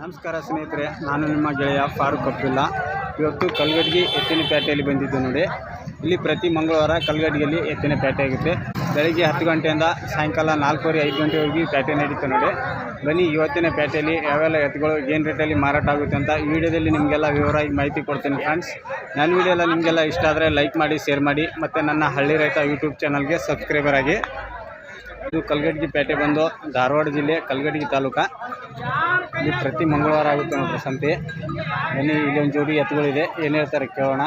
ನಮಸ್ಕಾರ ಸ್ನೇಹಿತರೆ, ನಾನು ನಿಮ್ಮ ಗೆಳೆಯ ಫಾರೂಕ್ ಅಬ್ದುಲ್ಲಾ. ಇವತ್ತು ಕಲ್ಗಡ್ಗಿ ಎತ್ತಿನ ಪೇಟೆಯಲ್ಲಿ ಬಂದಿದ್ದು ನೋಡಿ. ಇಲ್ಲಿ ಪ್ರತಿ ಮಂಗಳವಾರ ಕಲ್ಗಡ್ಗಿಯಲ್ಲಿ ಎತ್ತಿನ ಪೇಟೆ ಆಗುತ್ತೆ. ಬೆಳಗ್ಗೆ ಹತ್ತು ಗಂಟೆಯಿಂದ ಸಾಯಂಕಾಲ ನಾಲ್ಕೂವರೆ, ಐದು ಗಂಟೆವರೆಗೆ ಪೇಟೆ ನಡೀತು ನೋಡಿ. ಬನ್ನಿ, ಇವತ್ತಿನ ಪೇಟೆಯಲ್ಲಿ ಯಾವೆಲ್ಲ ಎತ್ತುಗಳು, ಏನು ರೇಟಲ್ಲಿ ಮಾರಾಟ ಆಗುತ್ತೆ ಅಂತ ಈ ವಿಡಿಯೋದಲ್ಲಿ ನಿಮಗೆಲ್ಲ ವಿವರವಾಗಿ ಮಾಹಿತಿ ಕೊಡ್ತೀನಿ ಫ್ರೆಂಡ್ಸ್ ನನ್ನ ವಿಡಿಯೋ ಎಲ್ಲ ನಿಮಗೆಲ್ಲ ಇಷ್ಟ ಆದರೆ ಲೈಕ್ ಮಾಡಿ ಶೇರ್ ಮಾಡಿ, ಮತ್ತು ನನ್ನ ಹಳ್ಳಿ ರೈತ ಯೂಟ್ಯೂಬ್ ಚಾನಲ್ಗೆ ಸಬ್ಸ್ಕ್ರೈಬರ್ ಆಗಿ. ಇದು ಕಲ್ಗಡ್ಗಿ ಪೇಟೆ ಬಂದು ಧಾರವಾಡ ಜಿಲ್ಲೆ ಕಲ್ಗಡ್ಗಿ ತಾಲೂಕು. ಇಲ್ಲಿ ಪ್ರತಿ ಮಂಗಳವಾರ ಆಗುತ್ತೆ ನೋಡ್ರಿ ಸಂತೆ ಬನ್ನಿ ಇಲ್ಲಿ ಒಂದು ಜೋಡಿ ಎತ್ತುಗಳಿದೆ. ಏನು ಹೇಳ್ತಾರೆ ಕೇಳೋಣ.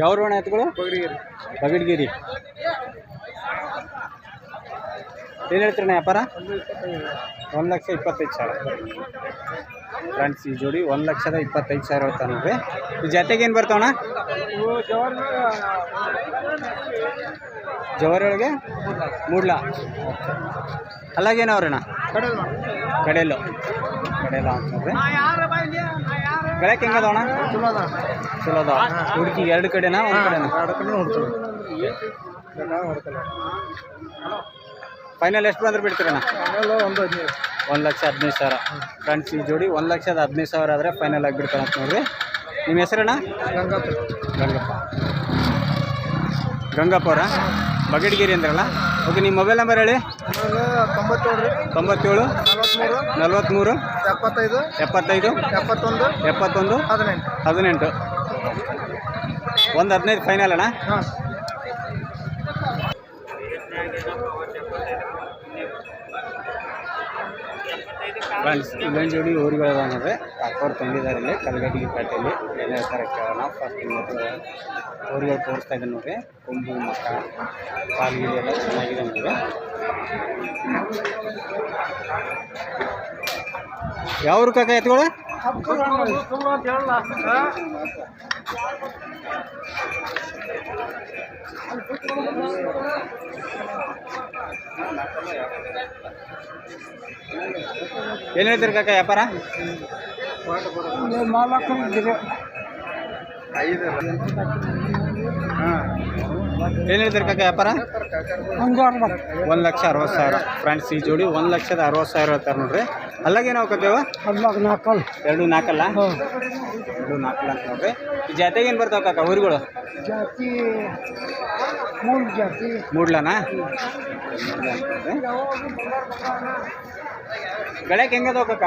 ಯಾವ ರೋಣ ಎತ್ತುಗಳು? ಬಗಡ್ಗಿರಿ. ಏನು ಹೇಳ್ತೀರಣ್ಣ ವ್ಯಾಪಾರ? ಒಂದು ಲಕ್ಷ ಇಪ್ಪತ್ತೈದು ಸಾವಿರ. ಫ್ರೆಂಡ್ಸ್ ಈ ಜೋಡಿ ಒಂದು ಲಕ್ಷದ ಇಪ್ಪತ್ತೈದು ಸಾವಿರ ಹೇಳ್ತಾನೆ ಈ ಜೊತೆಗೆ ಏನು ಬರ್ತಾವಣ್ಣ? ಜವಾರಿ ಒಳಗೆ ಮೂಡ್ಲ. ಅಲ್ಲಾಗೇನವ್ರಣ್ಣ ಕಡೆಯಲ್ಲು ಕಡೆಯಲ್ಲ ಅಂತಂದ್ರೆ ನೋಡ್ರಿ ಬೆಳಕ್ಕೆ ಹೆಂಗದವಣ್ಣ ಚಲೋ ಅದಾವ ಹುಡುಕಿ ಎರಡು ಕಡೆನಾ ಒಂದು ಕಡೆನಾ? ಫೈನಲ್ ಎಷ್ಟು ಬಂದ್ರೆ ಬಿಡ್ತೀರಣ್ಣ ಒಂದು ಒಂದು ಲಕ್ಷ ಹದಿನೈದು ಸಾವಿರ. ಫ್ರೆಂಡ್ಸ್ ಈ ಜೋಡಿ ಒಂದು ಲಕ್ಷದ ಹದಿನೈದು ಸಾವಿರ ಆದರೆ ಫೈನಲ್ ಆಗಿಬಿಡ್ತಾರೆ ಅಂತ ನೋಡಿರಿ. ನಿಮ್ಮ ಹೆಸರಣ್ಣ ಗಂಗಾಪುರ. ಗಂಗಪ್ಪ. ಗಂಗಪ್ಪ ಅವರ? ಬಗಡ್ಗಿರಿ ಅಂದ್ರಲ್ಲ? ಓಕೆ ನಿಮ್ಮ ಮೊಬೈಲ್ ನಂಬರ್ ಹೇಳಿ. ತೊಂಬತ್ತೇಳು ತೊಂಬತ್ತೇಳು. ನಲವತ್ತ್ಮೂರು ನಲ್ವತ್ತ್ಮೂರು ಎಪ್ಪತ್ತೈದು. ಎಪ್ಪತ್ತೈದು. ಎಪ್ಪತ್ತೊಂದು. ಎಪ್ಪತ್ತೊಂದು. ಹದಿನೆಂಟು. ಹದಿನೆಂಟು. ಒಂದು ಹದಿನೈದು ಫೈನಲ್ ಅಣ್ಣ. ಫ್ರೆಂಡ್ಸ್ ಇಲ್ಲೊಂದು ಜೋಡಿ ಊರುಗಳು ನೋಡ್ರಿ. ಅಕ್ಕವ್ರು ತಂದಿದ್ದಾರೆ ಇಲ್ಲಿ ಕಲ್ಗಡ್ಗಿ ಪೇಟೆಯಲ್ಲಿ. ಎಲ್ಲ ಹೇಳ್ತಾರೆ ಕೇಳೋಣ ಫಸ್ಟ್ ಊರುಗಳು ತೋರಿಸ್ತಾ ಇದ್ದೀನಿ ನೋಡ್ರಿ. ಕೊಂಬು ಮಕ್ಕ ಕಾಲು ಎಲ್ಲ ಚೆನ್ನಾಗಿದೆ ನಮಗೆ ಯಾವ ಕಾಕ ಎತ್ಕೊಳ ಏನು ಹೇಳ್ತೀರಿ ಕಾಕ ವ್ಯಾಪಾರ? ಐದು. ಹಾಂ. ಏನು ಹೇಳ್ತಾರೆ ಕಾಕ ವ್ಯಾಪಾರ? ಒಂದು ಲಕ್ಷ ಅರವತ್ತು ಸಾವಿರ. ಫ್ರೆಂಡ್ಸ್ ಈ ಜೋಡಿ ಒಂದು ಲಕ್ಷದ ಅರವತ್ತು ಸಾವಿರ ಹೇಳ್ತಾರೆ ನೋಡ್ರಿ. ಅಲ್ಲಾಗೇನು ಹೋಗ್ತೇವ ನಾಲ್ಕಲ್ ಎರಡು ನಾಲ್ಕಲ್ಲ ಎರಡು ನಾಲ್ಕಲ್ಲ ಅಂತ ನೋಡ್ರಿ. ಈ ಜಾತಿಗೆ ಏನು ಬರ್ತಾವ ಕಾಕ ಊರುಗಳು? ಮೂಡ್ಲನಾ? ಬೆಳಗ್ಗೆ ಹೆಂಗದ ಹೋಗಕ್ಕ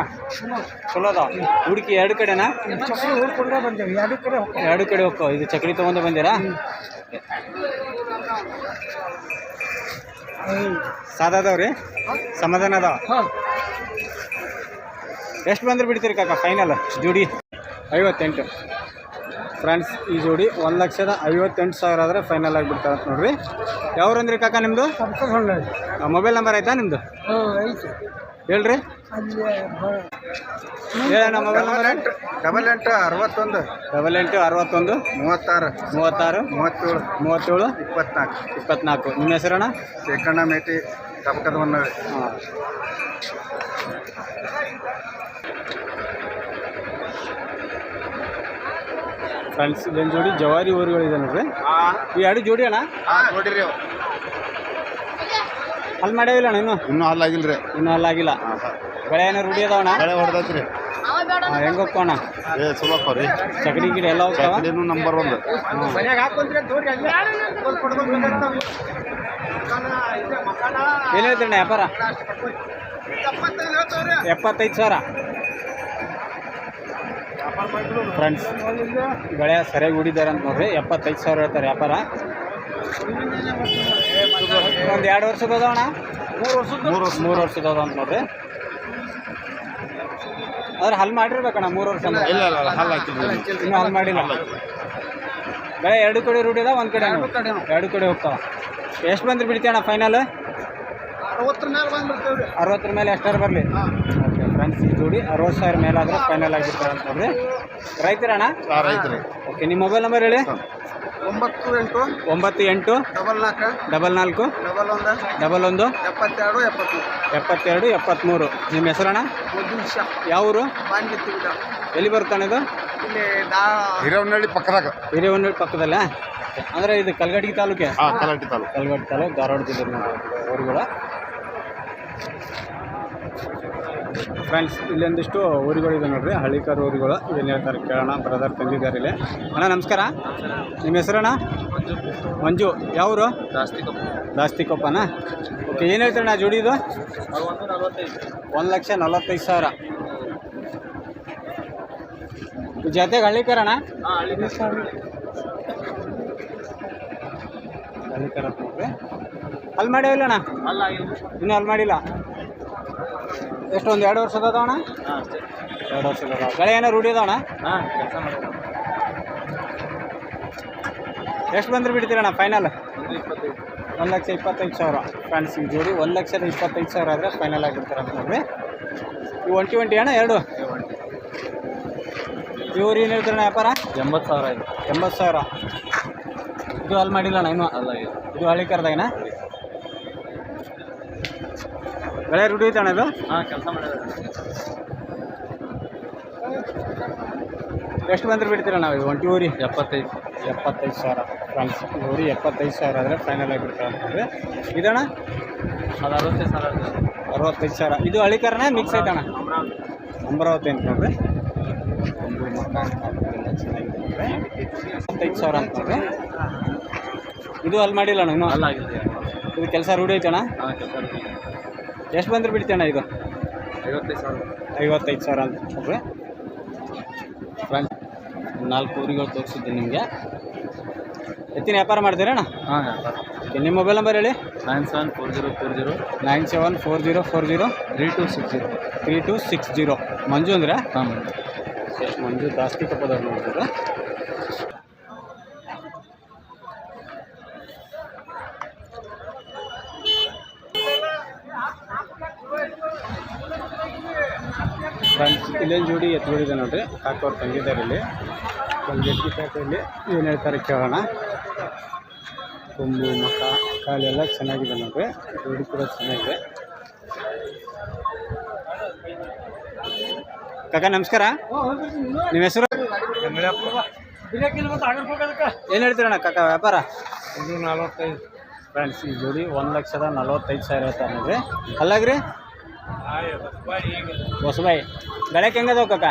ಚಲೋ ಅದಾವ. ಹುಡುಕಿ ಎರಡು ಕಡೆನಾ? ಚಕ್ರಿ ಹುಡ್ಕೊಂಡೇ ಬಂದೇವೆ ಎರಡು ಕಡೆ ಹೋಗ್ತೀವಿ ಎರಡು ಕಡೆ ಹೋಗ್ತಾವ ಇದು ಚಕ್ರಿ ತೊಗೊಂಡು ಬಂದಿರಾ? ಸಾದಾದವ್ರಿ ಸಮಾಧಾನ ಅದಾವ? ಎಷ್ಟು ಬಂದ್ರೆ ಬಿಡ್ತೀರಿ ಕಾಕ ಫೈನಲ್? ಜೋಡಿ ಐವತ್ತೆಂಟು. ಫ್ರೆಂಡ್ಸ್ ಈ ಜೋಡಿ ಒಂದು ಲಕ್ಷದ ಐವತ್ತೆಂಟು ಸಾವಿರ ಆದರೆ ಫೈನಲ್ ಆಗಿಬಿಡ್ತಾರೆ ನೋಡ್ರಿ. ಯಾವ್ರಂದ್ರಿ ಕಾಕ ನಿಮ್ಮದು ಮೊಬೈಲ್ ನಂಬರ್ ಆಯಿತಾ ನಿಮ್ಮದು ಐತೆ. ಹೇಳ್ರಿ. ಹೇಳಣ್ಣ ಮೊಬೈಲ್ ನಂಬರ್ ಡಬಲ್ ಎಂಟು ಅರವತ್ತೊಂದು. ಡಬಲ್ ಎಂಟು ಅರವತ್ತೊಂದು. ಮೂವತ್ತಾರು. ಮೂವತ್ತಾರು. ಮೂವತ್ತೇಳು. ಮೂವತ್ತೇಳು. ಇಪ್ಪತ್ನಾಲ್ಕು. ಇಪ್ಪತ್ನಾಲ್ಕು. ನಿಮ್ಮ ಹೆಸರಣ್ಣ? ಶೇಖಣ್ಣ ಮೇಟಿ ಕಬಕದ ಹಾಂ. ಫ್ರೆಂಡ್ಸ್ ಇದೊಂದು ಜೋಡಿ ಜವಾರಿ ಊರುಗಳಿದೆ ನೋಡ್ರಿ. ಈ ಎರಡು ಜೋಡಿ ಅಣ್ಣ? ನೋಡಿರಿ ಅಲ್ಲಿ ಮಾಡ್ಯಾವಿಲ್ಲ ಅಣ್ಣ ಇನ್ನು? ಇನ್ನೂ ರೀ. ಇನ್ನೂ ಅಲ್ಲಾಗಿಲ್ಲ ಬೆಳೆ ಏನೋ ರೂಢಿ ಅದಾವಣ್ಣ ಬೆಳೆ ಹೊಡೆದೈತ್ರಿ. ಹೆಂಗೆ ಹೋಗ್ಕೋಣ ಏ ಚಲೋ ರೀ. ಚಕಡಿ ಗಿಡ ಎಲ್ಲ ಹೋಗ್ತಾವ? ಚಕಡಿನೂ ನಂಬರ್ ಒಂದು. ಏನು ಹೇಳ್ತೀರಣ್ಣ ವ್ಯಾಪಾರ? ಎಪ್ಪತ್ತೈದು ಸಾವಿರ. ಫ್ರೆಂಡ್ಸ್ ಬೆಳೆ ಸರಿಯಾಗಿ ಹೂಡಿದ್ದಾರೆ ಅಂತ ನೋಡ್ರಿ. ಎಪ್ಪತ್ತೈದು ಸಾವಿರ ಹೇಳ್ತಾರೆ ವ್ಯಾಪಾರ. ಒಂದು ಎರಡು ವರ್ಷದ ಅದಾವಣ್ಣ ಮೂರು ವರ್ಷ ಮೂರು ವರ್ಷ ಮೂರು ವರ್ಷದ ಅದಾವ ಅಂತ ನೋಡ್ರಿ. ಅದ್ರ ಹಲ್ ಮಾಡಿರ್ಬೇಕಣ್ಣ ಮೂರು ವರ್ಷ ಇಲ್ಲ ಇಲ್ಲ ಹಾಲು ಹಾಕಿದ್ರಿ ಇನ್ನೂ ಹಲ್ ಮಾಡಿಲ್ಲ. ಬೆಳೆ ಎರಡು ಕಡೆ ರೂಢಿ ಅದ ಒಂದು ಕಡೆ ಎರಡು ಕಡೆ ಹೋಗ್ತಾವ. ಎಷ್ಟು ಬಂದ್ರೆ ಬಿಡ್ತೀಯಣ್ಣ ಫೈನಲ್ ಅರವತ್ತರ ಮೇಲೆ ಎಷ್ಟಾರು ಬರಲಿ? ಓಕೆ ಫ್ರೆಂಡ್ಸ್ ಈ ಜೋಡಿ ಅರವತ್ತು ಸಾವಿರ ಮೇಲೆ ಆದರೆ ಫೈನಲ್ ಆಗಿರ್ತಾರೆ ಅಂತ ನೋಡ್ರಿ. ರೈತರಣ್ಣ? ರೈತರು. ಓಕೆ ನಿಮ್ಮ ಮೊಬೈಲ್ ನಂಬರ್ ಹೇಳಿ? ಒಂಬತ್ತು ಎಂಟು ಒಂಬತ್ತು ಎಂಟು ಡಬಲ್ ನಾಲ್ಕು ಡಬಲ್ ನಾಲ್ಕು ಡಬಲ್ ಒಂದು ಡಬಲ್ ಒಂದು ಎಪ್ಪತ್ತೆರಡು ಎಪ್ಪತ್ಮೂರು ಎಪ್ಪತ್ತೆರಡು ಎಪ್ಪತ್ತ್ಮೂರು ನಿಮ್ಮ ಹೆಸರಣ್ಣ? ಒಂದು ನಿಮಿಷ ಯಾವ ಊರು? ಎಲ್ಲಿ ಬರ್ತಾನೆ ಇದು? ಇಲ್ಲಿ ದಾ ಹಿರೇವನಹಳ್ಳಿ ಪಕ್ಕದಾಗ. ಹಿರೇವನಹಳ್ಳಿ ಪಕ್ಕದಲ್ಲ? ಅಂದರೆ ಇದು ಕಲ್ಗಡ್ಗಿ ತಾಲೂಕೆ? ಕಲ್ಗಡಿ ತಾಲೂಕು. ಕಲ್ಗಡ್ಡಿ ತಾಲೂಕು ಧಾರವಾಡ ಜಿಲ್ಲೆ ಊರುಗಳು ಫ್ರೆಂಡ್ಸ್ ಇಲ್ಲೊಂದಿಷ್ಟು ಊರಿಗಳು ಇದೆ ನೋಡ್ರಿ. ಹಳ್ಳಿಕರ್ ಊರುಗಳು. ಏನು ಹೇಳ್ತಾರೆ ಕೇಳೋಣ ಬ್ರದರ್ ತಂದಿದ್ದಾರೆ ಇಲ್ಲಿ. ಅಣ್ಣ ನಮಸ್ಕಾರ. ನಿಮ್ಮ ಹೆಸರಣ್ಣ? ಮಂಜು. ಯಾವರು? ಜಾಸ್ತಿ ದಾಸ್ತಿಕೊಪ್ಪನ? ಓಕೆ ಏನು ಹೇಳ್ತಾರಣ್ಣ ಜೋಡಿ ಇದು? ಒಂದು ಲಕ್ಷ ನಲವತ್ತೈದು ಸಾವಿರ. ಜೊತೆಗೆ ಹಳ್ಳಿಕರಣ? ಹಳ್ಳಿಕರ ಅಲ್ಲಿ ಮಾಡಿಲ್ಲ ಅಣ್ಣ ಇನ್ನೂ ಅಲ್ಲಿ ಮಾಡಿಲ್ಲ? ಎಷ್ಟು ಒಂದು ಎರಡು ವರ್ಷದ ಅದಾವಣ ಎರಡು ವರ್ಷದ ಅದಾವ. ಗಳೆ ಏನೋ ರೂಢಿ ಅದಾವಣ ಎಷ್ಟು ಬಂದ್ರೆ ಬಿಡ್ತೀರಣ್ಣ ಫೈನಲ್ ಒಂದು ಲಕ್ಷ ಇಪ್ಪತ್ತೈದು ಸಾವಿರ. ಫ್ರೆಂಡ್ಸ್ ಈ ಜೋಡಿ ಒಂದು ಲಕ್ಷದ ಇಪ್ಪತ್ತೈದು ಸಾವಿರ ಆದರೆ ಫೈನಲ್ ಆಗಿರ್ತಾರೆ ಅಂತ ನೋಡ್ರಿ. ಇವು ಒಂಟಿ ಒಂಟಿ ಅಣ್ಣ ಎರಡು? ಇವ್ರು ಏನು ಹೇಳ್ತಾರಣ್ಣ ವ್ಯಾಪಾರ? ಎಂಬತ್ತು ಸಾವಿರ ಇದೆ ಎಂಬತ್ತು ಸಾವಿರ. ಇದು ಅಲ್ಲಿ ಮಾಡಿಲ್ಲಣ್ಣ ಇನ್ನೂ? ಅಲ್ಲ ಇದು ಹಳ್ಳಿ ಕರ್ದಾಗನ? ಬೆಳೆ ರೂಢಿ ಅಣ್ಣ ಇದು? ಹಾಂ ಕೆಲಸ ಮಾಡಿದ್ರೆ ಎಷ್ಟು ಬಂದ್ರೆ ಬಿಡ್ತೀರ ನಾವು ಇದು ಒಂಟಿ ಊರಿ? ಎಪ್ಪತ್ತೈದು. ಎಪ್ಪತ್ತೈದು ಸಾವಿರ. ಫ್ರೆಂಡ್ಸ್ ಊರಿ ಎಪ್ಪತ್ತೈದು ಸಾವಿರ ಆದರೆ ಫೈನಲ್ ಆಗಿಬಿಡ್ತಾರೆ ಅಂತಂದ್ರೆ. ಇದಣ್ಣ? ಅದು ಅರವತ್ತೈದು ಸಾವಿರ ಅರವತ್ತೈದು ಸಾವಿರ. ಇದು ಹಳ್ಳಿಕರಣ ಮಿಕ್ಸ್ ಐತಣ್ಣ ಅಮರಾವತಿ. ಅಂತ ನೋಡ್ರಿ ಎಪ್ಪತ್ತೈದು ಸಾವಿರ ಅಂತ ಇದು ಅಲ್ಲಿ ಮಾಡಿಲ್ಲ ಅಣ್ಣ ಇನ್ನೂ? ಅಲ್ಲ ಇದು ಕೆಲಸ ರೂಢಿ ಐತಣ್ಣ ಹಾಂ ಕೆಲಸ ಎಷ್ಟು ಬಂದ್ರೆ ಬಿಡ್ತೀಯಣ್ಣ ಇದು ಐವತ್ತೈದು ಸಾವಿರ. ಐವತ್ತೈದು ಸಾವಿರ ಅಂತ ಓಕೆ ಫ್ರೆಂಡ್ ನಾಲ್ಕು ಊರಿಗಳು ತೋರಿಸಿದ್ದೆ ನಿಮಗೆ. ಎತ್ತಿನ ವ್ಯಾಪಾರ ಮಾಡ್ತೀರಣ್ಣ ಹಾಂ ನಿಮ್ಮ ಮೊಬೈಲ್ ನಂಬರ್ ಹೇಳಿ. Nine seven four zero four zero. Nine seven four zero four zero. Three two six zero. Three two six zero. Manju ಅಂದ್ರೆ? ಹಾಂ ಮಂಜು ಜಾಸ್ತಿ ಕಪ್ಪದವ್ರು ನೋಡ್ತಾರೆ ಫ್ರೆಂಡ್ಸ್ ಇಲ್ಲೇನು ಜೋಡಿ ಎತ್ತುಗಳಿದೆ ನೋಡ್ರಿ. ಕಾಕೋರು ತಂಗಿದ್ದಾರೆ ಇಲ್ಲಿ. ಒಂದು ಎತ್ತಿ ಪೇಟೆಯಲ್ಲಿ ಏನು ಹೇಳ್ತಾರೆ ಕೇಳೋಣ. ಕೊಂಬು ಮಖ ಕಾಲೆಲ್ಲ ಚೆನ್ನಾಗಿದೆ ನೋಡ್ರಿ. ಜೋಡಿ ಕೂಡ ಚೆನ್ನಾಗಿದೆ. ಕಾಕ ನಮಸ್ಕಾರ. ನಿಮ್ಮ ಹೆಸರು? ಏನು ಹೇಳ್ತೀರಣ್ಣ ಕಾಕ ವ್ಯಾಪಾರ? ಇದು ನಲ್ವತ್ತೈದು. ಫ್ರೆಂಡ್ಸ್ ಈ ಜೋಡಿ ಒಂದು ಲಕ್ಷದ ನಲ್ವತ್ತೈದು ಸಾವಿರ ಹೇಳ್ತಾರೆ ನೋಡ್ರಿ. ಅಲ್ಲಾಗ್ರಿ? ಹೊಸಬಾಯಿ. ಬೆಳಕ್ಕೆ ಹೆಂಗದಾವ ಕಾಕ?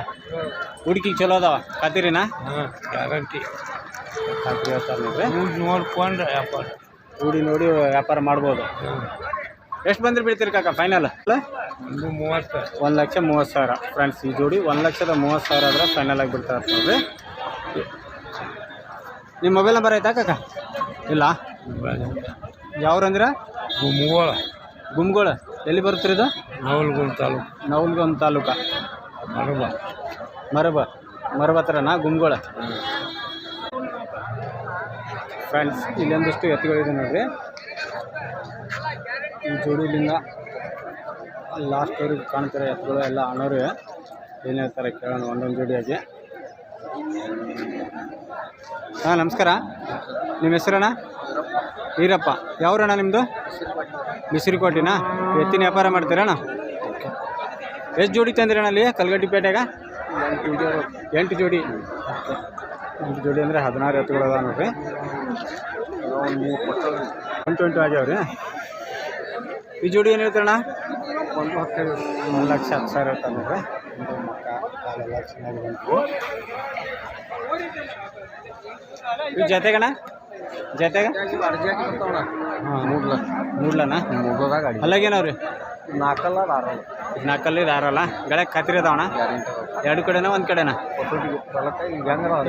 ಹುಡುಕಿ ಚಲೋ ಅದಾವ. ಖಾತಿರಿನಾ ಗ್ಯಾರಂಟಿ ಖಾತ್ರಿ ಹೇಳ್ತಾರೆ ನೋಡ್ಕೊಂಡ್ರೆ ವ್ಯಾಪಾರ. ರೂಢಿ ನೋಡಿ ವ್ಯಾಪಾರ ಮಾಡ್ಬೋದು. ಎಷ್ಟು ಬಂದ್ರೆ ಬೀಳ್ತೀರಿ ಕಾಕ ಫೈನಲ್ ಒಂದು ಮೂವತ್ತು. ಒಂದು ಲಕ್ಷ ಮೂವತ್ತು ಸಾವಿರ. ಫ್ರೆಂಡ್ಸ್ ಈ ಜೋಡಿ ಒಂದು ಲಕ್ಷದ ಮೂವತ್ತು ಸಾವಿರ ಆದರೆ ಫೈನಲ್ ಆಗಿ ಬಿಡ್ತಾರೆ ನೋಡ್ರಿ ನಿಮ್ಮ ಮೊಬೈಲ್ ನಂಬರ್ ಆಯ್ತಾ ಕಾಕ? ಇಲ್ಲ. ಯಾವ್ರಂದ್ರೆ ಗುಮ್ಗೋಳ ಗುಮ್ಗೋಳ ಎಲ್ಲಿ ಬರುತ್ತೆ ಇದು? ನವಲ್ಗುಂದ್ ತಾಲೂಕು. ನವಲ್ಗೊಂದು ತಾಲೂಕ? ಮರಬ. ಮರಬ. ಮರಬ ಹತ್ರನಾ? ಗುಂಗೋಳ ಫ್ರೆಂಡ್ಸ್ ಇಲ್ಲೊಂದಿಷ್ಟು ಎತ್ತುಗಳಿದೆ ನೋಡ್ರಿ. ಈ ಜೋಡಿಲಿಂದ ಲಾಸ್ಟ್ವರೆಗೂ ಕಾಣ್ತಾರೆ ಎತ್ತುಗಳು ಎಲ್ಲ ಅನ್ನೋರು. ಏನು ಹೇಳ್ತಾರೆ ಕೇಳೋಣ ಒಂದೊಂದು ಜೋಡಿಯಾಗಿ. ಹಾಂ ನಮಸ್ಕಾರ. ನಿಮ್ಮ ಹೆಸರಣ್ಣ? ವೀರಪ್ಪ. ಯಾವ್ರಣ್ಣ ನಿಮ್ಮದು ಬಿಸಿರುಕೋಟಿನಾ ಎತ್ತಿನ ವ್ಯಾಪಾರ ಮಾಡ್ತೀರಣ್ಣ ಎಷ್ಟು ಜೋಡಿ ತಂದಿರಣ್ಣ ಅಲ್ಲಿ? ಕಲ್ಗಡ್ಡಿ ಪೇಟೆಗ? ಎಂಟು ಜೋಡಿ. ಎಂಟು ಜೋಡಿ ಅಂದರೆ ಹದಿನಾರು ಎತ್ತುಗಳು ಅದಾವ ನೋಡ್ರಿ. ಒನ್ ಟ್ವೆಂಟಿ ಆಗ್ಯಾವ್ರಿ. ಈ ಜೋಡಿ ಏನು ಹೇಳ್ತಾರಣ್ಣ ಒಂದು ಒಂದು ಲಕ್ಷ ಹತ್ತು ಸಾವಿರ ಇರ್ತಾರೆ ನೋಡ್ರಿ. ಚೆನ್ನಾಗಿ ಬಂತು ಈ ಜೊತೆಗಣ್ಣ? ಜೊತೆಗ? ಹಾಂ ಮೂಡ್ಲ ಮೂಡ್ಲನ ಅಲ್ಲಾಗೇನವ್ರಿ? ನಾಲ್ಕಲ್ಲ ಆರಲ್ಲ ನಾಲ್ಕಲ್ಲಿ ಆರಲ್ಲ ಗಳೆ ಖಾತಿರಿ ಅದಾವಣ ಎರಡು ಕಡೆನ ಒಂದು ಕಡೆನ?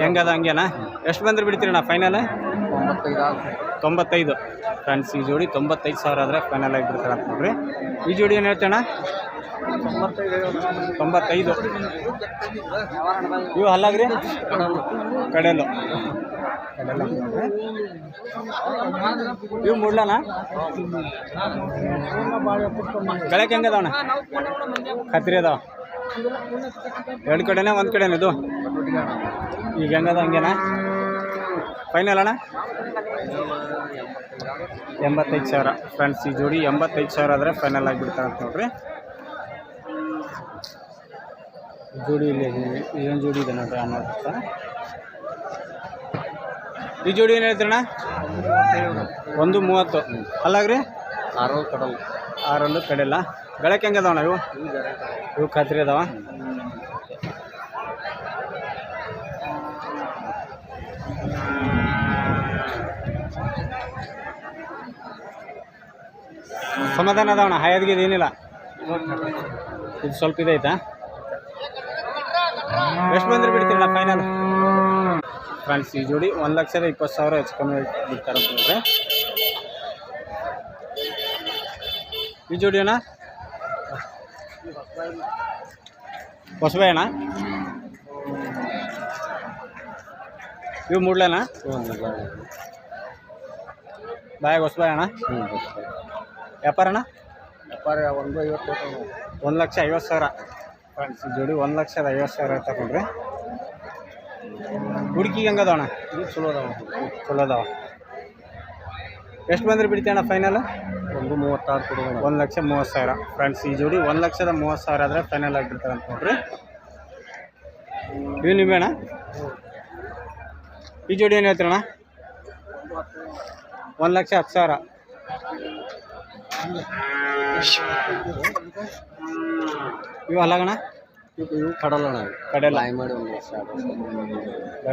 ಹೆಂಗದ ಹಂಗೇನಾ? ಎಷ್ಟು ಬಂದ್ರೆ ಬಿಡ್ತೀರಣ್ಣ ಫೈನಲ್ ತೊಂಬತ್ತೈದು. ಫ್ರೆಂಡ್ಸ್ ಈ ಜೋಡಿ ತೊಂಬತ್ತೈದು ಸಾವಿರ ಆದರೆ ಫೈನಲ್ ಆಗಿ ಬಿಡ್ತಾರೆ ಅಂತ ನೋಡ್ರಿ. ಈ ಜೋಡಿ ಏನು ಹೇಳ್ತೇಣ ತೊಂಬತ್ತೈದು. ಇವು ಹಲ್ಲಾಗ್ರಿ? ಕಡೆಯಲ್ಲು ಇವು ಮುಡ್ಲನ? ಕಳೆಕ್ ಹೆಂಗದವಣ ಕತ್ರಿ ಅದಾವ. ಎರಡು ಕಡೆನೇ ಒಂದು ಕಡೆನೇ ಇದು? ಈಗ ಹೆಂಗದ ಹಂಗೇನಾ? ಫೈನಲ್ ಅಣ್ಣ? ಎಂಬತ್ತೈದು ಸಾವಿರ. ಫ್ರೆಂಡ್ಸ್ ಈ ಜೋಡಿ ಎಂಬತ್ತೈದು ಸಾವಿರ ಆದರೆ ಫೈನಲ್ ಆಗಿಬಿಡ್ತಾರೆ ಅಂತ ನೋಡ್ರಿ. ಜೋಡಿ ಇಲ್ಲಿ ಏನು ಜೋಡಿ ಇದೆ ನೋಡ್ರಿ ಅನ್ನೋದು ಈ ಜೋಡಿ ಏನು ಹೇಳ್ತೀರಣ್ಣ? ಒಂದು ಮೂವತ್ತು. ಅಲ್ಲಾಗ್ರಿ? ಆರು ಕಡಲ್. ಆರಲ್ಲೂ ಕಡೆಲ್ಲ ಬೆಳಕ್ಕೆ ಹೆಂಗೆ ಅದಾವಣ ಇವು? ಇವು ಖಾತ್ರಿ ಅದಾವ? ಸಮಾಧಾನ ಅದಾವಣ ಹಾಯದ್ಗೆ ಏನಿಲ್ಲ? ಇದು ಸ್ವಲ್ಪ ಇದೈತಾ ಎಷ್ಟು ಬಂದ್ರೆ ಬಿಡ್ತೀರಣ್ಣ ಫೈನಲ್ ಫ್ರೆಂಡ್ಸ್, ಈ ಜೋಡಿ ಒಂದು ಲಕ್ಷದ ಇಪ್ಪತ್ತು ಸಾವಿರ ಹೆಚ್ಚು ಕಮ್ಮಿ ಬಿಡ್ತಾರೆ ಅಂತಂದರೆ ಈ ಜೋಡಿ ಅಣ್ಣ? ಹೊಸಬೇ ಅಣ್ಣ? ಇವು ಮೂಡ್ಲೇನ ಬಾಯಾಗ ಹೊಸಬೇ ಅಣ್ಣ? ವ್ಯಾಪಾರ ಅಣ್ಣ? ವ್ಯಾಪಾರ ಒಂದು ಐವತ್ತು ಒಂದು ಲಕ್ಷ ಐವತ್ತು ಸಾವಿರ. ಫ್ರೆಂಡ್ಸ್, ಈ ಜೋಡಿ ಒಂದು ಲಕ್ಷದ ಐವತ್ತು ಸಾವಿರ ತಗೊಂಡ್ರಿ ಹುಡುಕಿಗೆ ಹೆಂಗದವಣ್ಣ? ಇದು ಚಲೋ ಅದಾವ ಚಲೋ ಅದಾವ ಎಷ್ಟು ಬಂದ್ರೆ ಬಿಡ್ತೀಯಣ್ಣ ಫೈನಲ್ ಒಂದು ಮೂವತ್ತಾರು ಕೊಡೋಣ ಒಂದು ಲಕ್ಷ ಮೂವತ್ತು ಸಾವಿರ. ಫ್ರೆಂಡ್ಸ್ ಈ ಜೋಡಿ ಒಂದು ಲಕ್ಷದ ಮೂವತ್ತು ಸಾವಿರ ಆದರೆ ಫೈನಲ್ ಆಗಿಬಿಡ್ತಾರೆ ಅಂತ ನೋಡ್ರಿ. ಇವು ನಿಂಬೆಣ್ಣ ಈ ಜೋಡಿ ಏನು ಹೇಳ್ತೀರಣ್ಣ? ಒಂದು ಲಕ್ಷ ಹತ್ತು ಸಾವಿರ. ಇವು ಅಲ್ಲಾಗಣ್ಣ? ಇವು ಇವು ಕಡಲಣ ಕಡೆಲ್ಲ ಬಾಯಿ ಮಾಡಿ ಒಂದು ವರ್ಷ ಎರಡು ವರ್ಷ.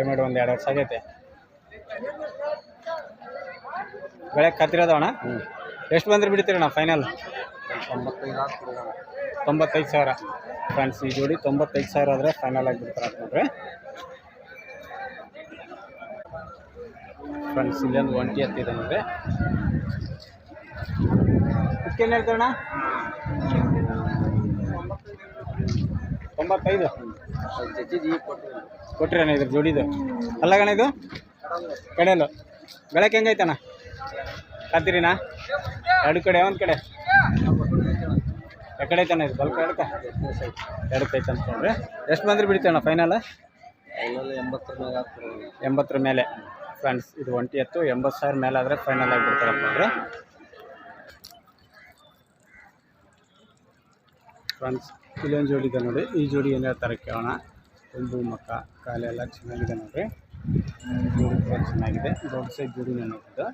ಮಾಡಿ ಒಂದು ಎರಡು ವರ್ಷ ಆಗೈತೆ. ಬೆಳೆ ಕತ್ತಿರೋದಣ ಹ್ಞೂ ಎಷ್ಟು ಬಂದ್ರೆ ಬಿಡ್ತೀರಣ್ಣ ಫೈನಲ್ ತೊಂಬತ್ತೈದು ಸಾವಿರ. ಫ್ರೆಂಡ್ಸ್ ಈ ಜೋಡಿ ತೊಂಬತ್ತೈದು ಸಾವಿರ ಆದರೆ ಫೈನಲ್ ಆಗಿಬಿಡ್ತಾರೆ ಬಿಡ್ತಾರೆ ನೋಡ್ರಿ ಫ್ರೆಂಡ್ಸ್ ಇಲ್ಲೊಂದು ಒಂಟಿ ಹತ್ತಿದೆ ಅಂದರೆ ಇದಕ್ಕೇನು ಹೇಳ್ತಾರಣ್ಣ? ತೊಂಬತ್ತೈದು. ಕೊಟ್ರೇನ ಇದ್ರ ಜೋಡಿದು. ಅಲ್ಲ ಗಣ ಇದು? ಕಡೆಯಲ್ಲ. ಬೆಳಕ್ಕೆ ಹೆಂಗೈತಣ್ಣ? ಕತ್ತೀರಿನಾ ಎರಡು ಕಡೆ, ಒಂದು ಕಡೆ. ಎಕಡೆ ಐತಣ್ಣ ಇದು? ಬಲ್ಕ ಎಡಕ ಎಡಕ್ಕೆ ಐತೆ ಎಷ್ಟು ಬಂದ್ರೆ ಬಿಡ್ತೇವಣ್ಣ ಫೈನಲ್ ಎಂಬತ್ತರ ಮೇಲೆ ಎಂಬತ್ತರ ಮೇಲೆ. ಫ್ರೆಂಡ್ಸ್ ಇದು ಒಂಟಿ ಎತ್ತು ಎಂಬತ್ತು ಸಾವಿರ ಮೇಲೆ ಆದರೆ ಫೈನಲ್ ಆಗಿಬಿಡ್ತಾರೆ ಅಂತ ನೋಡ್ರಿ ಫ್ರೆಂಡ್ಸ್ ಇಲ್ಲೊಂದು ಜೋಡಿ ಇದೆ ನೋಡಿ. ಈ ಜೋಡಿ ಏನು ಹೇಳ್ತಾರೆ ಕೇಳೋಣ. ಒಂದು ಮಕ್ಕ ಕಾಲೆಲ್ಲ ಚೆನ್ನಾಗಿದೆ ನೋಡ್ರಿ. ಜೋಡಿ ಕೂಡ ಚೆನ್ನಾಗಿದೆ. ದೊಡ್ಡ ಸೈಜ್ ಜೋಡಿನೇ ನೋಡಿದ್ದು.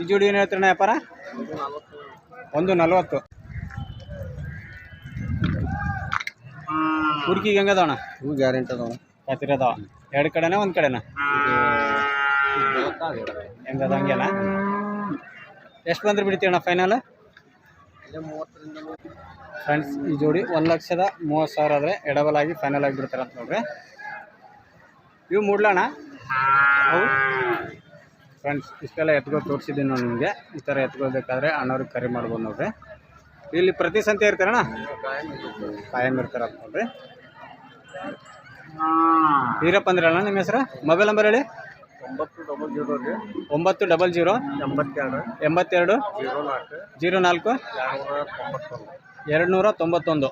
ಈ ಜೋಡಿ ಏನು ಹೇಳ್ತಾರಣ್ಣ ವ್ಯಾಪಾರ? ಒಂದು ನಲ್ವತ್ತು. ಹುಡುಕಿಗೆ ಹೆಂಗದವಣ್ಣ ಇವು ಗ್ಯಾರಂಟಿ ಅದಾವ. ಹತ್ತಿರದವ ಎರಡು ಕಡೆನಾ ಒಂದು ಕಡೆನಾ? ಹೆಂಗದ ಹಂಗೆಲ್ಲ? ಎಷ್ಟು ಬಂದ್ರೆ ಬಿಡ್ತೀವಣ್ಣ ಫೈನಲ್ ಮೂವತ್ತರಿಂದ ಫ್ರೆಂಡ್ಸ್ ಈ ಜೋಡಿ ಒಂದು ಲಕ್ಷದ ಮೂವತ್ತು ಸಾವಿರ ಆದರೆ ಆಗಿ ಫೈನಲ್ ಆಗಿಬಿಡ್ತಾರೆ ಅಂತ ನೋಡ್ರಿ. ಇವು ಮೂಡ್ಲಣ್ಣ? ಅವು? ಫ್ರೆಂಡ್ಸ್ ಇಷ್ಟೆಲ್ಲ ಎತ್ಕೊ ತೋರಿಸಿದ್ದೀನಿ ನಾನು ನಿಮಗೆ. ಈ ಥರ ಎತ್ಕೊಳ್ಬೇಕಾದ್ರೆ ಅಣ್ಣವ್ರಿಗೆ ಕರೆ ಮಾಡ್ಬೋದು ನೋಡ್ರಿ. ಇಲ್ಲಿ ಪ್ರತಿ ಸಂತೆ ಇರ್ತಾರಣ್ಣ? ಕಾಯಂ ಇರ್ತಾರ ಅಂತ ನೋಡ್ರಿ. ವೀರಪ್ಪ ಅಂದ್ರಲ್ಲ ನಿಮ್ಮ ಹೆಸರು? ಮೊಬೈಲ್ ನಂಬರ್ ಹೇಳಿ. ಒಂಬತ್ತು ಡಬಲ್ ಜೀರೋ ರೀ ಒಂಬತ್ತು ಡಬಲ್ ಜೀರೋ. ಎಂಬತ್ತೆರಡು. ಎಂಬತ್ತೆರಡು. ಜೀರೋ ನಾಲ್ಕು. ಜೀರೋ ನಾಲ್ಕು. ಎರಡು ನೂರ ತೊಂಬತ್ತೊಂದು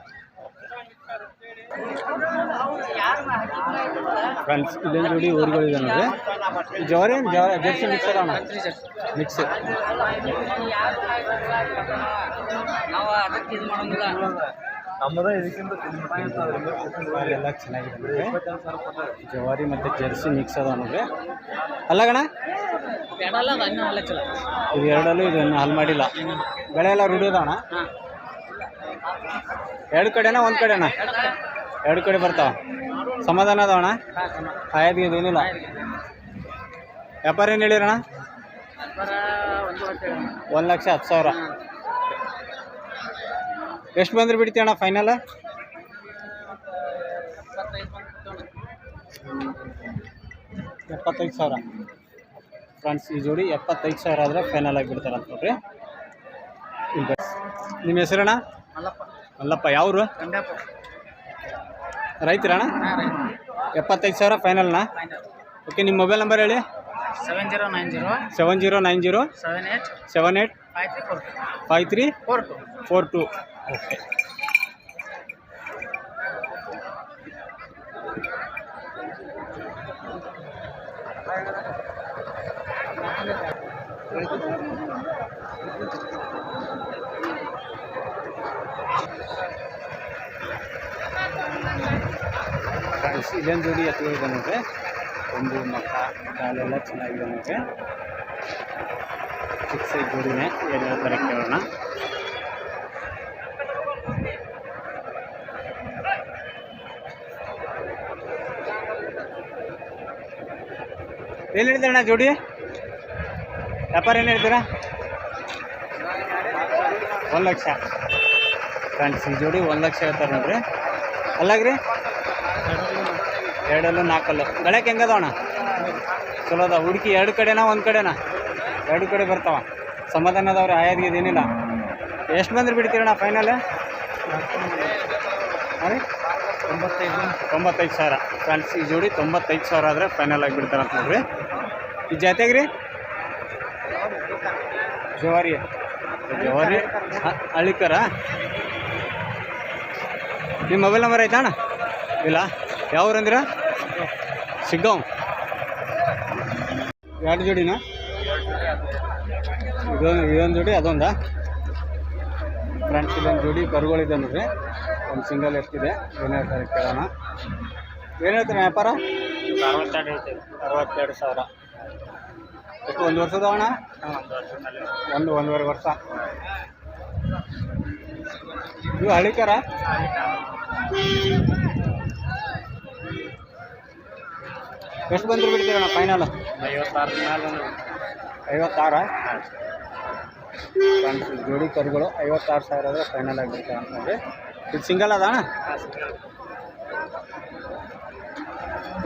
ಫ್ರೆಂಡ್ಸ್ ಇಲ್ಲೊಂದು ಜೋಡಿ ಊರುಗಳಿದೆ ನೋಡಿ. ಜವ ಜರ್ಸಿ ಮಿಕ್ಸ್ ಅಣ್ಣ? ಮಿಕ್ಸ್ ನಮ್ಮದ ಇದಕ್ಕಿಂತ ಎಲ್ಲ ಚೆನ್ನಾಗಿದೆ ಜವಾರಿ ಮತ್ತು ಜರ್ಸಿ ಮಿಕ್ಸ್ ಅದ ನೋಡ್ರಿ. ಅಲ್ಲ ಗಣ ಇದು ಎರಡಲ್ಲೂ ಇದು ಇನ್ನೂ ಹಲ್ ಮಾಡಿಲ್ಲ. ಬೆಳೆ ಎಲ್ಲ ರೂಢಿ ಅದಾವಣ ಎರಡು ಕಡೆನಾ, ಒಂದು ಕಡೆನಾ? ಎರಡು ಕಡೆ ಬರ್ತಾವ. ಸಮಾಧಾನ ಅದಾವಣ ಆಯ್ತು ಏನಿಲ್ಲ. ವ್ಯಾಪಾರ ಏನು ಹೇಳಿರಣ ಒಂದು ಲಕ್ಷ ಹತ್ತು ಸಾವಿರ. ಎಷ್ಟು ಬಂದ್ರೆ ಬಿಡ್ತೀಯ ಅಣ್ಣ ಫೈನಲ್ ಎಪ್ಪತ್ತೈದು ಸಾವಿರ. ಫ್ರೆಂಡ್ಸ್ ಈ ಜೋಡಿ ಎಪ್ಪತ್ತೈದು ಸಾವಿರ ಆದರೆ ಫೈನಲ್ ಆಗಿ ಬಿಡ್ತಾರಂತ ನೋಡ್ರಿ. ನಿಮ್ಮ ಹೆಸರಣ್ಣ? ಮಲ್ಲಪ್ಪ. ಯಾವರು? ರೈತರಣ್ಣ? ಎಪ್ಪತ್ತೈದು ಸಾವಿರ ಫೈನಲ್ನಾ? ಓಕೆ ನಿಮ್ಮ ಮೊಬೈಲ್ ನಂಬರ್ ಹೇಳಿ? Seven zero nine zero seven zero nine zero seven eight seven eight five three four five three four two. Four two. Okay. ಇಲ್ಲೊಂದು ಜೋಡಿ ಎತ್ತುಗಳಿದೆ ನೋಡ್ರಿ ಒಂದು ಮಕ್ಕ, ಕಾಲೆಲ್ಲ ಚೆನ್ನಾಗಿದೆ ನೋಡ್ರಿ ಚಿಕ್ಕ ಸೈಜ್ ಜೋಡಿನೇ ಎಲ್ಲ ಥರ ಕೇಳೋಣ. ಏನು ಹೇಳ್ತೀರಣ್ಣ ಜೋಡಿ? ವ್ಯಾಪಾರ ಏನು ಹೇಳ್ತೀರಾ ಒಂದು ಲಕ್ಷ. ಫ್ರೆಂಡ್ಸ್, ಈ ಜೋಡಿ ಒಂದು ಲಕ್ಷ ಹೇಳ್ತಾರೆ ನೋಡ್ರಿ. ಅಲ್ಲಾಗ್ರಿ? ಎರಡಲ್ಲು ನಾಲ್ಕಲ್ಲು. ಗಳಕ್ಕೆ ಹೆಂಗದವಣ ಚಲೋ ಅದ ಹುಡುಕಿ ಎರಡು ಕಡೆನಾ ಒಂದು ಕಡೆನಾ? ಎರಡು ಕಡೆ ಬರ್ತಾವ. ಸಮಾಧಾನ ಅದಾವ್ರಿ, ಆಯಾದ್ಗೆ ಇದೇನಿಲ್ಲ. ಎಷ್ಟು ಬಂದ್ರೆ ಬಿಡ್ತೀರಣ್ಣ ಫೈನಲ್ ರೀ ತೊಂಬತ್ತೈದು ತೊಂಬತ್ತೈದು ಸಾವಿರ. ಫ್ರೆಂಡ್ಸ್, ಈ ಜೋಡಿ ತೊಂಬತ್ತೈದು ಸಾವಿರ ಆದರೆ ಫೈನಲ್ ಆಗಿ ಬಿಡ್ತಾರೆ ಅಂತ ನೋಡ್ರಿ. ಈ ಜಾತ್ಯಾಗ ರೀ ಜವಾರಿ. ಜವಾರಿ ಹಳ್ಳಿಕರ? ನಿಮ್ಮ ಮೊಬೈಲ್ ನಂಬರ್ ಆಯ್ತಾ ಅಣ್ಣ? ಇಲ್ಲ. ಯಾವ ಊರು ಅಂದಿರ ಸಿಗ್ಗಾಂವ್ ಎರಡು ಜೋಡಿನಾ? ಇದೊಂದು ಇದೊಂದು ಜೋಡಿ ಅದೊಂದಾ? ಫ್ರೆಂಡ್ಸ್ ಇದೊಂದು ಜೋಡಿ ಕರುಗಳಿದೆ ನೋಡ್ರಿ ಒಂದು ಸಿಂಗಲ್ ಎಷ್ಟಿದೆ? ಏನು ಹೇಳ್ತಾರೆ ಕೇಳೋಣ. ಏನು ಹೇಳ್ತಾರೆ ವ್ಯಾಪಾರ? ಅರವತ್ತೆರಡು ಅರವತ್ತೆರಡು ಸಾವಿರ. ಎಷ್ಟು ಒಂದು ವರ್ಷದ ಅಣ್ಣ ಒಂದು ಒಂದೂವರೆ ವರ್ಷ. ಇವು ಹಳಿಕರ ಎಷ್ಟು ಬಂದ್ರು ಬಿಡ್ತೀರಣ್ಣ ಫೈನಲ್ ಐವತ್ತಾರು? ಜೋಡಿ ಕರುಗಳು ಐವತ್ತಾರು ಸಾವಿರ ಆದರೆ ಫೈನಲ್ ಆಗಿಬಿಡ್ತಾರೆ ಅಂತ ನೋಡಿ ಇದು ಸಿಂಗಲ್ ಅದ ಅಣ್ಣ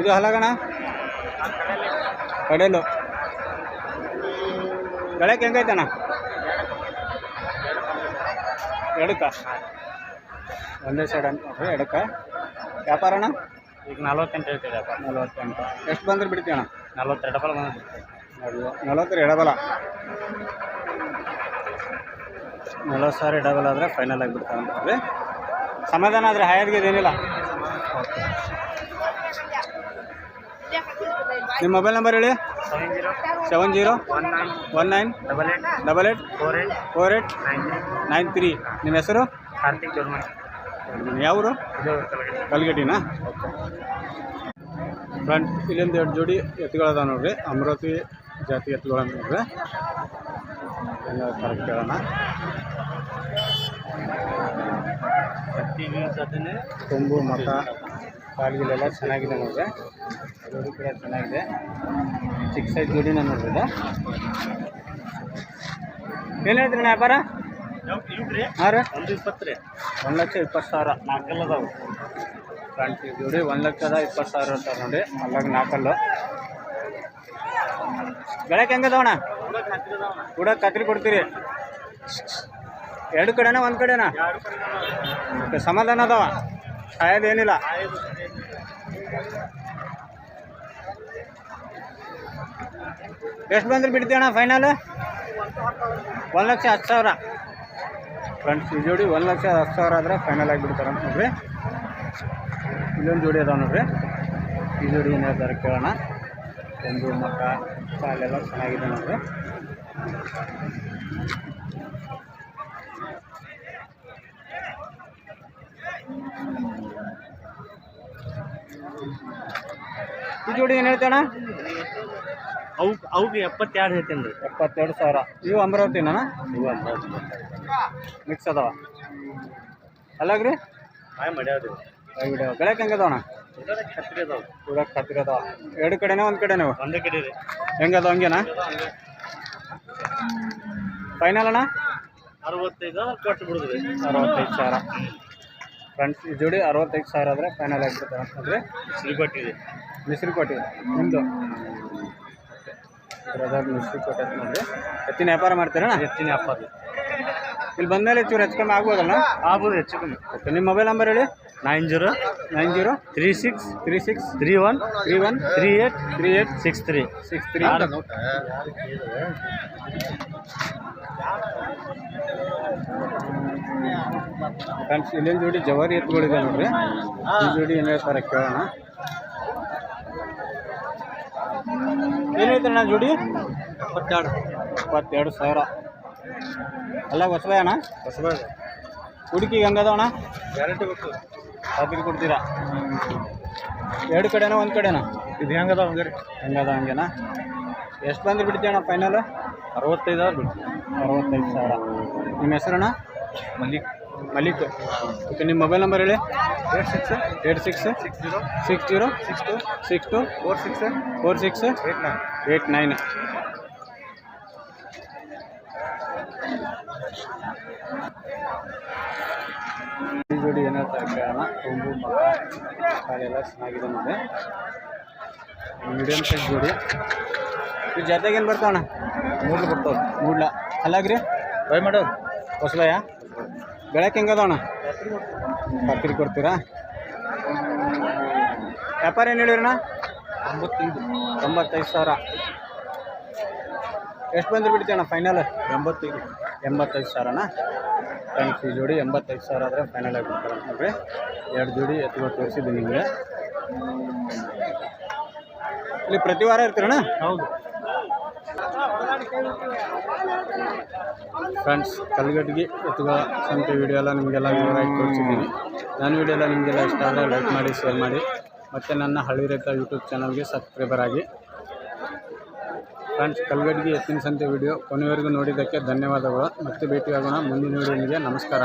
ಇದು ಹಲಗಣ ಕಡೆಲು. ಬೆಳಗ್ಗೆ ಹೆಂಗೈತಣ್ಣ? ಎಡಕ್ಕ ಒಂದೇ ಸೈಡ್ ಅಂತ ನೋಡ್ರಿ ಎಡಕ್ಕ. ವ್ಯಾಪಾರ ಅಣ್ಣ ಈಗ ನಲ್ವತ್ತೆಂಟು ಹೇಳ್ತೀವಿ ಅಪ್ಪ ನಲ್ವತ್ತೆಂಟು. ಎಷ್ಟು ಬಂದ್ರೆ ಬಿಡ್ತೀವಿ ಅಣ್ಣ? ನಲ್ವತ್ತೆರಡು ಬಲ ಬಂದ್ರೆ ನಲ್ವತ್ತರ ಎಡಬಲ ನಲ್ವತ್ತು ಸಾವಿರ ಎಡಬಲ ಆದರೆ ಫೈನಲ್ ಆಗಿಬಿಡ್ತಾರೆ ಅಂತಂದ್ರೆ ಸಮಾಧಾನ ಆದರೆ ಹಾಯರ್ಗೆ ಏನಿಲ್ಲ ಓಕೆ ನಿಮ್ಮ ಮೊಬೈಲ್ ನಂಬರ್ ಹೇಳಿ? Seven zero. One nine. One nine. Double eight. Double eight. Four eight. Four eight. Nine three. Nine three. ನಿಮ್ಮ ಹೆಸರು? ಕಾರ್ತಿಕ್ ಜೋರ್ಮನ್ ಯಾವರು ಕಲ್ಗಟ್ಟಿನಾ. ಫ್ರಂಟ್ ಇಲ್ಲೊಂದು ಎರಡು ಜೋಡಿ ಎತ್ತುಗಳದ ನೋಡ್ರಿ. ಅಮರಾವತಿ ಜಾತಿ ಎತ್ತುಗಳ ನೋಡ್ರಿ. ಎಲ್ಲ ಕರೆಕ್ಟ್ ಕೇಳೋಣ ಕೊಂಬು ಮತ ಕಾಲ್ಗಿಲೆಲ್ಲ ಚೆನ್ನಾಗಿದೆ ನೋಡ್ರಿ. ಜೋಡಿ ಕೂಡ ಚೆನ್ನಾಗಿದೆ. ಚಿಕ್ಕ ಸೈಜ್ ಜೋಡಿನ ನೋಡ್ರಿ ಇದು. ಏನು ಹೇಳ್ತೀರಿ ವ್ಯಾಪಾರ? ಹಾಂ ರೀ. ಒಂದು ಇಪ್ಪತ್ತು ರೀ. ಒಂದು ಲಕ್ಷ ಇಪ್ಪತ್ತು ಸಾವಿರ. ನಾಲ್ಕಲ್ಲ ಅದಾವು. ಫ್ರಂಟ್ ಜೋಡಿ ಒಂದು ಲಕ್ಷದ ಇಪ್ಪತ್ತು ಸಾವಿರ ಅಂತ ನೋಡಿ. ಅಲ್ಲಾಗ ನಾಲ್ಕಲ್ಲು. ಬೆಳಗ್ಗೆ ಹೆಂಗದವಣ ಕೂಡ ಕತ್ರಿ ಕೊಡ್ತೀರಿ. ಎರಡು ಕಡೆನಾ ಒಂದು ಕಡೆನಾ? ಸಮಾಧಾನ ಅದಾವ. ಸಾಯೋದು ಏನಿಲ್ಲ. ಎಷ್ಟು ಬಂದ್ರೆ ಬಿಡ್ತೀವಣ್ಣ ಫೈನಲ್ ಒಂದು ಲಕ್ಷ ಹತ್ತು ಸಾವಿರ. ಫ್ರೆಂಡ್ಸ್, ಈ ಜೋಡಿ ಒಂದು ಲಕ್ಷ ಹತ್ತು ಸಾವಿರ ಆದರೆ ಫೈನಲ್ ಆಗಿ ಬಿಡ್ತಾರೆ ಅಂತ ನೋಡ್ರಿ. ಇಲ್ಲೊಂದು ಜೋಡಿ ಅದಾವೆ ನೋಡ್ರಿ. ಈ ಜೋಡಿ ಏನು ಹೇಳ್ತಾರೆ ಕೇಳೋಣ. ಒಂದು ಮಕ್ಕ ಕಾಲೆಲ್ಲ ಚೆನ್ನಾಗಿದೆ ನೋಡ್ರಿ. ಈ ಜೋಡಿ ಏನು ಹೇಳ್ತಾಣ ಅವು ಅವ್ಗೆ ಎಪ್ಪತ್ತೆರಡು ಹೇಳ್ತೀನಿ. ರೀ ಎಪ್ಪತ್ತೆರಡು ಸಾವಿರ. ಇವು ಅಮರಾವತಿನ ಇವು ಅಮರಾವತಿ. ಮಿಕ್ಸ್ ಅದಾವ. ಅಲ್ಲಾಗ್ರಿ? ಹಾಯ್ ಮಾಡ್ಯಾವ್ರಿ. ವಿಡಿಯೋ ಬೆಳಗ್ಗೆ ಹೆಂಗದವಣ ಕತ್ರಿ ಅದಾವ. ಕೂಡ ಹತ್ತಿರ ಅದಾವ. ಎರಡು ಕಡೆನೇ ಒಂದು ಕಡೆನೇ ಒಂದೇ ಕಡೆ ರೀ. ಹೆಂಗದ ಹಂಗೇನಾ? ಫೈನಲ್ ಅಣ್ಣ? ಅರವತ್ತೈದು ಕೊಟ್ಟು ಬಿಡುದ್ರಿ ಅರವತ್ತೈದು ಸಾವಿರ. ಫ್ರೆಂಡ್ಸ್ ಈ ಜೋಡಿ ಅರವತ್ತೈದು ಸಾವಿರ ಆದರೆ ಫೈನಲ್ ಆಗಿರುತ್ತೆ ಅಂತಂದರೆ ಸಿಲ್ ಕೊಟ್ಟಿದೆ ಮಿಸ್ರಿ ಇದೆ. ನಿಮ್ಮದು ಬ್ರದರ್ ಮಿಸ್ರಿ ಕೊಟ್ಟೆ ನೋಡಿರಿ ಎತ್ತಿನ ವ್ಯಾಪಾರ ಮಾಡ್ತೀರಣ್ಣ? ಹೆಚ್ಚಿನ ವ್ಯಾಪಾರ. ಇಲ್ಲಿ ಬಂದಮೇಲೆ ಚೂರು ಹೆಚ್ಚು ಕಮ್ಮಿ ಆಗ್ಬೋದಲ್ಲ ಆಗ್ಬೋದು ಹೆಚ್ಚು ಕಮ್ಮಿ. ಓಕೆ ನಿಮ್ಮ ಮೊಬೈಲ್ ನಂಬರ್ ಹೇಳಿ. Nine zero nine zero three six three six three one three one three eight three eight six three. Six three. Friends ಇಲ್ಲಿಂದ ಜೋಡಿ ಜವಾರಿ ಎತ್ತುಗಳಿದೆ ನೋಡ್ರಿ. ಈ ಜೋಡಿ ಏನು ಹೇಳ್ತಾರೆ ಕೇಳೋಣ. ಏನೈತೆ ಹೇಳ್ತಾರಣ್ಣ ಜೋಡಿ? ಇಪ್ಪತ್ತೆರಡು. ಇಪ್ಪತ್ತೆರಡು ಸಾವಿರ. ಅಲ್ಲ ಹೊಸಬೇ ಅಣ್ಣ? ಹೊಸಬೇ ಹುಡುಕಿಗೆ ಹಂಗದವಣ್ಣ ಗ್ಯಾರಂಟಿ ಬೇಕು ಅದಕ್ಕೆ ಕೊಡ್ತೀರಾ? ಎರಡು ಕಡೆನ ಒಂದು ಕಡೆನಾ? ಇದು ಹೆಂಗದ ಹಂಗೆ ರೀ ಹೆಂಗದ ಹಂಗೇನ? ಎಷ್ಟು ಬಂದು ಬಿಡ್ತೀಯಣ್ಣ ಫೈನಲ್ ಅರವತ್ತೈದು ಸಾವಿರ ಬಿಡ್ತೀವಿ. ಅರವತ್ತೈದು ಸಾವಿರ. ನಿಮ್ಮ ಹೆಸರಣ್ಣ? ಮಲ್ಲಿಕ್. ಮಲಿಕ್ ಓಕೆ ನಿಮ್ಮ ಮೊಬೈಲ್ ನಂಬರ್ ಹೇಳಿ. Eight six. Eight six. Six zero. Six zero. Six two. Six two. Four six. Four six. Eight nine. Eight nine. ಈ ಜೋಡಿ ಏನಾಯ್ತು ಕೊಂಬು ಮಗ ಕಾಲೆಲ್ಲ ಚೆನ್ನಾಗಿದೆ ನೋಡಿ. ಮೀಡಿಯಮ್ ಸೈಜ್ ಜೋಡಿ ಇದು ಜೊತೆಗೇನು ಏನು ಬರ್ತಾವಣ್ಣ? ಮೂಡ್ಲು ಬರ್ತಾವೆ. ಮೂಡ್ಲ. ಅಲ್ಲಾಗ್ರಿ? ಬೈ ಮಾಡೋರು ಹೊಸಬಯ್ಯ ಬೆಳಕ್ಕೆ ಹೆಂಗದವಣ್ಣ ಪತ್ರಿ ಕೊಡ್ತೀರಾ? ವ್ಯಾಪಾರ ಏನು ಹೇಳಿರಣ್ಣ ತೊಂಬತ್ತೈದು ತೊಂಬತ್ತೈದು ಸಾವಿರ. ಎಷ್ಟು ಬಂದ್ರೆ ಬಿಡ್ತೀಯಣ್ಣ ಫೈನಲ್ ಎಂಬತ್ತೈದು. ಎಂಬತ್ತೈದು ಸಾವಿರನಾ? ಫ್ರೆಂಡ್ಸ್ ಈ ಜೋಡಿ ಎಂಬತ್ತೈದು ಸಾವಿರ ಆದರೆ ಫೈನಲ್ ಆಗಿ ಬಿಡ್ತಾರೆ ನೋಡ್ರಿ ಎರಡು ಜೋಡಿ ಎತ್ತುಗಳು ತೋರಿಸಿದ್ದೀನಿ ನಿಮಗೆ. ಇಲ್ಲಿ ಪ್ರತಿ ವಾರ ಇರ್ತೀರಣ್ಣ ಹೌದು. ಫ್ರೆಂಡ್ಸ್, ಕಲ್ಗಟ್ಟಿಗೆ ಎತ್ತುಗಳ ಸಂತೆ ವೀಡಿಯೋ ಎಲ್ಲ ನಿಮಗೆಲ್ಲ ವಿವರವಾಗಿ ತೋರಿಸಿದ್ದೀನಿ ನನ್ನ ವೀಡಿಯೋ ಎಲ್ಲ ನಿಮಗೆಲ್ಲ ಇಷ್ಟ ಆದರೆ ಲೈಕ್ ಮಾಡಿ ಶೇರ್ ಮಾಡಿ. ಮತ್ತು ನನ್ನ ಹಳ್ಳಿ ರೈತ ಯೂಟ್ಯೂಬ್ ಚಾನಲ್ಗೆ ಸಬ್ಸ್ಕ್ರೈಬರ್ ಆಗಿ. ಫ್ರೆಂಡ್ಸ್, ಕಲ್ಗಟ್ಟಿಗೆ ಎತ್ತಿನ ಸಂತೆ ವಿಡಿಯೋ ಕೊನೆವರೆಗೂ ನೋಡಿದ್ದಕ್ಕೆ ಧನ್ಯವಾದಗಳು. ಮತ್ತೆ ಭೇಟಿಯಾಗೋಣ ಮುಂದಿನ ವಿಡಿಯೋನಿಗೆ ನಮಸ್ಕಾರ.